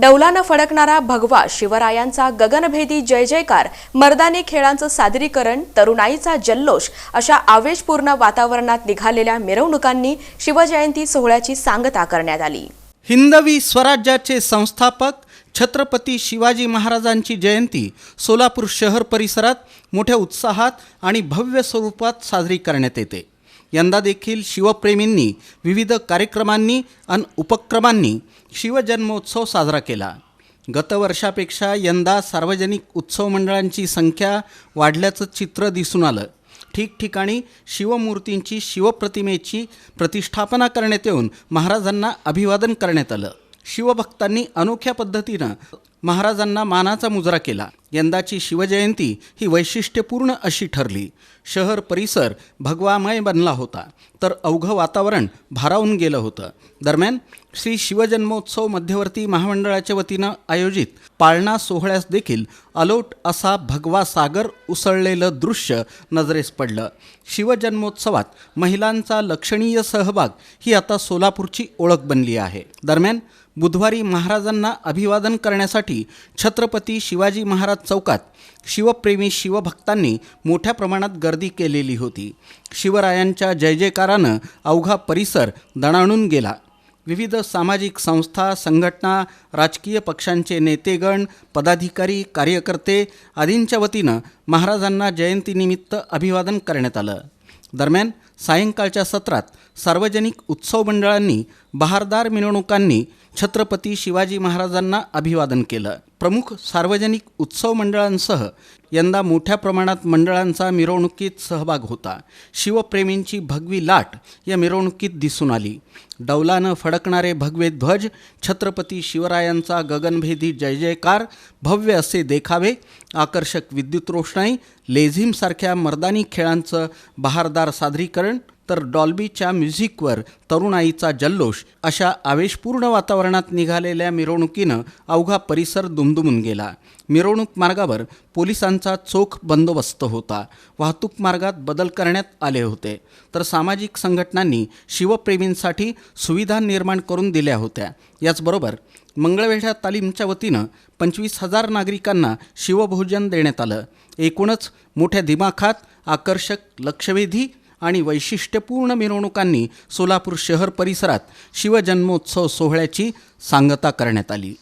डौलानं फडकणारा भगवा शिवरायांचा गगनभेदी जय जयकार मर्दानी खेळांचं सादरीकरण तरुणाईचा जल्लोष अशा आवेशपूर्ण वातावरणात निघालेल्या मिरवणुकांनी शिवजयंती सोहळ्याची सांगता करण्यात आली. हिंदवी स्वराज्याचे संस्थापक छत्रपती शिवाजी महाराजांची जयंती सोलापूर शहर परिसरात मोठ्या उत्साहात आणि भव्य स्वरूपात साजरी करण्यात येते. यंदा देखील शिवप्रेमींनी विविध कार्यक्रमांनी आणि उपक्रमांनी शिवजन्मोत्सव साजरा केला. गतवर्षापेक्षा यंदा सार्वजनिक उत्सव मंडळांची संख्या वाढल्याचं चित्र दिसून आलं. ठिकठिकाणी शिवमूर्तींची शिवप्रतिमेची प्रतिष्ठापना करण्यात येऊन महाराजांना अभिवादन करण्यात आलं. शिवभक्तांनी अनोख्या पद्धतीनं महाराजांना मानाचा मुजरा केला. यंदाची शिवजयंती ही वैशिष्ट्यपूर्ण अशी ठरली. शहर परिसर भगवामय बनला होता. तर अवघं वातावरण भारावून गेलं होतं. दरम्यान श्री शिवजन्मोत्सव मध्यवर्ती महामंडळाच्या वतीनं आयोजित पाळणा सोहळ्यास देखील अलोट असा भगवा सागर उसळलेलं दृश्य नजरेस पडलं. शिवजन्मोत्सवात महिलांचा लक्षणीय सहभाग ही आता सोलापूरची ओळख बनली आहे. दरम्यान बुधवारी महाराजांना अभिवादन करण्यासाठी छत्रपती शिवाजी महाराज चौकात शिवप्रेमी शिवभक्तांनी मोठ्या प्रमाणात गर्दी केलेली होती. शिवरायांच्या जय जयकारानं अवघा परिसर दणाणून गेला. विविध सामाजिक संस्था संघटना राजकीय पक्षांचे नेतेगण पदाधिकारी कार्यकर्ते आदींच्या वतीनं महाराजांना जयंतीनिमित्त अभिवादन करण्यात आलं. दरम्यान सायंकाळच्या सत्रात सार्वजनिक उत्सव मंडळांनी बहारदार मिरवणुकांनी छत्रपती शिवाजी महाराजांना अभिवादन केलं. प्रमुख सार्वजनिक उत्सव मंडळांसह यंदा मोठ्या प्रमाणात मंडळांचा मिरवणुकीत सहभाग होता. शिवप्रेमींची भगवी लाट या मिरवणुकीत दिसून आली. डौलानं फडकणारे भगवे ध्वज छत्रपती शिवरायांचा गगनभेदी जय जयकार भव्य असे देखावे आकर्षक विद्युत रोषणाई लेझिमसारख्या मर्दानी खेळांचं बहारदार सादरीकरण तर डॉल्बीच्या म्युझिकवर तरुणाईचा जल्लोष अशा आवेशपूर्ण वातावरणात निघालेल्या मिरवणुकीनं अवघा परिसर दुमदुमून गेला. मिरवणूक मार्गावर पोलिसांचा चोख बंदोबस्त होता. वाहतूक मार्गात बदल करण्यात आले होते. तर सामाजिक संघटनांनी शिवप्रेमींसाठी सुविधा निर्माण करून दिल्या होत्या. याचबरोबर मंगळवेढ्या तालीमच्या वतीनं पंचवीस हजार नागरिकांना शिवभोजन देण्यात आलं. एकूणच मोठ्या दिमाखात आकर्षक लक्षवेधी आणि वैशिष्ट्यपूर्ण मिरवणुकांनी सोलापूर शहर परिसरात शिवजन्मोत्सव सोहळ्याची सांगता करण्यात आली.